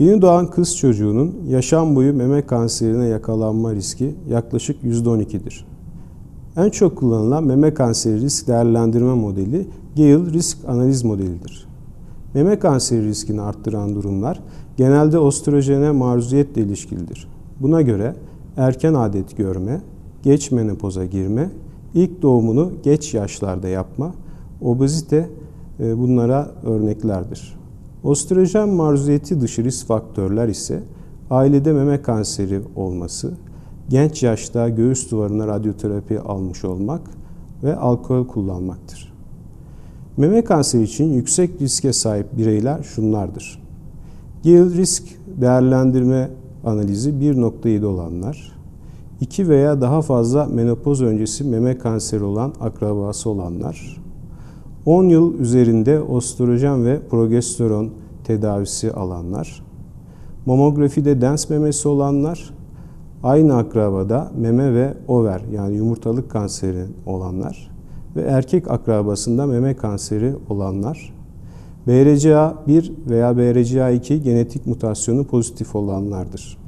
Yeni doğan kız çocuğunun yaşam boyu meme kanserine yakalanma riski yaklaşık %12'dir. En çok kullanılan meme kanseri risk değerlendirme modeli Gale risk analiz modelidir. Meme kanseri riskini arttıran durumlar genelde ostrojene maruziyetle ilişkilidir. Buna göre erken adet görme, geç menopoza girme, ilk doğumunu geç yaşlarda yapma, obezite e, bunlara örneklerdir. Ostrojen maruziyeti dışı risk faktörler ise ailede meme kanseri olması, genç yaşta göğüs duvarına radyoterapi almış olmak ve alkol kullanmaktır. Meme kanseri için yüksek riske sahip bireyler şunlardır. Gale risk değerlendirme analizi 1.7 olanlar, 2 veya daha fazla menopoz öncesi meme kanseri olan akrabası olanlar, 10 yıl üzerinde ostrojen ve progesteron tedavisi alanlar, mamografide dens memesi olanlar, aynı akrabada meme ve over yani yumurtalık kanseri olanlar ve erkek akrabasında meme kanseri olanlar, BRCA1 veya BRCA2 genetik mutasyonu pozitif olanlardır.